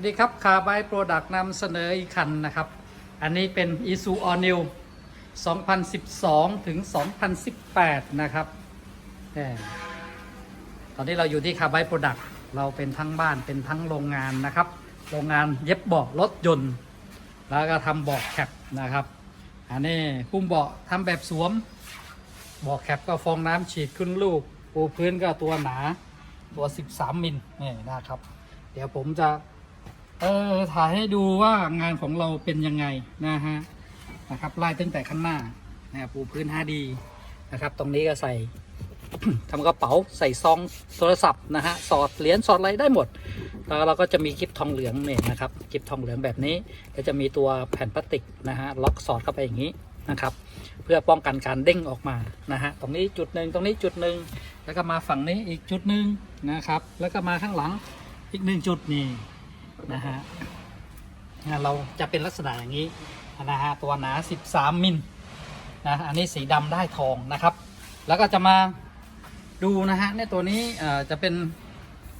สวัสดีครับคาร์บายโปรดักต์นำเสนออีกคันนะครับ อันนี้เป็น i s u All New 2012 ถึง 2018 นะครับ ตอนนี้เราอยู่ที่คาร์บายโปรดักต์เราเป็นทั้งบ้านเป็นทั้งโรงงานนะครับ โรงงานเย็บเบาะรถยนต์ แล้วก็ทำเบาะแคปนะครับ อันนี้พุ่มเบาะทำแบบสวมเบาะแคปก็ฟองน้ำฉีดขึ้นลูก ปูพื้นก็ตัวหนาตัว 13 มิลนี่นะครับ เดี๋ยวผมจะ เออถ่ายให้ดูว่างานของเราเป็นยังไงนะฮะนะครับไล่ตั้งแต่ข้างหน้านะปูพื้น 5D นะครับ ตรงนี้ก็ใส่ทำกระเป๋าใส่ซองโทรศัพท์นะฮะสอดเหรียญสอดอะไรได้หมด แล้วเราก็จะมีกิฟทองเหลืองเนี่ยนะครับกิฟทองเหลืองแบบนี้ก็จะมีตัวแผ่นพลาสติกนะฮะล็อกสอดเข้าไปอย่างนี้นะครับ เพื่อป้องกันการเด้งออกมานะฮะตรงนี้จุดหนึ่งตรงนี้จุดหนึ่งแล้วก็มาฝั่งนี้อีกจุดหนึ่งนะครับ แล้วก็มาข้างหลังอีกหนึ่งจุดนี่ นะฮะเราจะเป็นลักษณะอย่างนี้นะฮะตัวหนา 13 มิลนะอันนี้สีดำได้ทองนะครับ แล้วก็จะมาดูนะฮะเนี่ยตัวนี้จะเป็น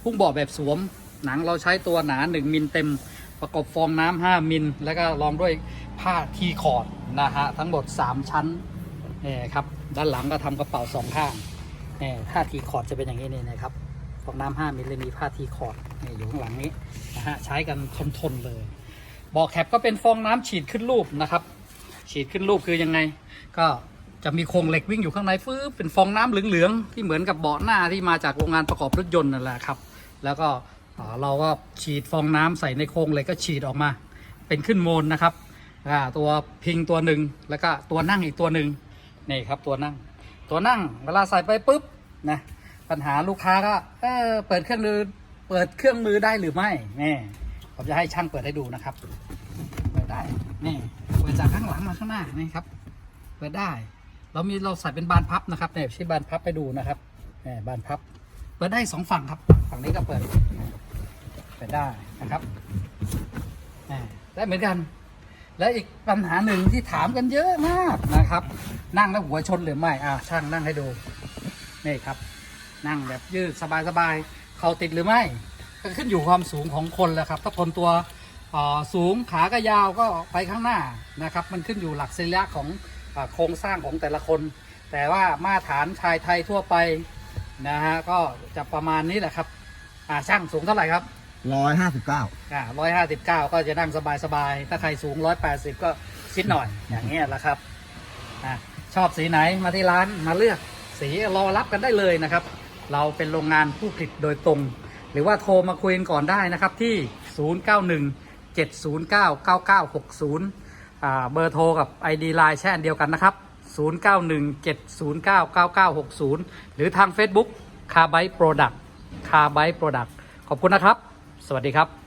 พุ่งเบาะแบบสวม หนังเราใช้ตัวหนา 1 มิลเต็ม ประกบฟองน้ำ5มิลแล้วก็รองด้วยผ้าทีคอร์ดนะฮะทั้งหมด 3 ชั้นนี่ครับด้านหลังก็ทำกระเป๋าสองข้างนี่ผ้าทีคอร์ดจะเป็นอย่างนี้นี่นะครับ ฟองน้ำ5มิลเลยมีผ้าทีคอร์ดอยู่ข้างหลังนี้นะฮะใช้กันทนทนเลยเบอกแคปก็เป็นฟองน้ำฉีดขึ้นรูปนะครับ ฉีดขึ้นรูปคือยังไง ก็จะมีโครงเหล็กวิ่งอยู่ข้างในฟื้เป็นฟองน้ำเหลืองๆที่เหมือนกับเบาะหน้าที่มาจากโรงงานประกอบรถยนต์นั่นแหละครับ แล้วก็เราก็ฉีดฟองน้ำใส่ในโครงเหล็กก็ฉีดออกมา เป็นขึ้นโมนนะครับตัวพิงตัวหนึ่งแล้วก็ตัวนั่งอีกตัวหนึ่งนี่ครับตัวนั่ง ตัวนั่งเวลาใส่ไปปุ๊บนะ ปัญหาลูกค้าก็เออเปิดเครื่องมือเปิดเครื่องมือได้หรือไม่นี่ผมจะให้ช่างเปิดให้ดูนะครับ เปิดได้นี่เปิดจากข้างหลังมาข้างหน้านี่ครับ เปิดได้ เรามีเราใส่เป็นบานพับนะครับเนี่ยใช้บานพับไปดูนะครับนี่บานพับ เปิดได้สองฝั่งครับ ฝั่งนี้ก็เปิดเปิดได้นะครับนี่ได้เหมือนกัน และอีกปัญหาหนึ่งที่ถามกันเยอะมากนะครับ นั่งแล้วหัวชนหรือไม่อ่าช่างนั่งให้ดูนี่ครับ นั่งแบบยืดสบายๆเข่าติดหรือไม่ก็ขึ้นอยู่ความสูงของคนแหละครับ ถ้าคนตัวเอ่อสูงขาก็ยาวก็ไปข้างหน้านะครับ มันขึ้นอยู่หลักศิลปะของเอ่อโครงสร้างของแต่ละคน แต่ว่ามาตรฐานชายไทยทั่วไปนะฮะก็จะประมาณนี้แหละครับอ่าช่างสูงเท่าไหร่ครับร้อยห้าสิบเก้าอ่าร้อยห้าสิบเก้าก็จะนั่งสบายๆ ถ้าใครสูงร้อยแปดสิบก็ชิดหน่อย อย่างเงี้ยแหละครับอ่าชอบสีไหนมาที่ร้านมาเลือกสีรอรับกันได้เลยนะครับ เราเป็นโรงงานผู้ผลิตโดยตรง หรือว่าโทรมาคุยกันก่อนได้นะครับที่ 091 709 9960 เบอร์โทรกับ ID Line แช่นเดียวกันนะครับ 091 709 9960 หรือทาง Facebook คาร์ไบ Product คาร์ไบ Product ขอบคุณนะครับ สวัสดีครับ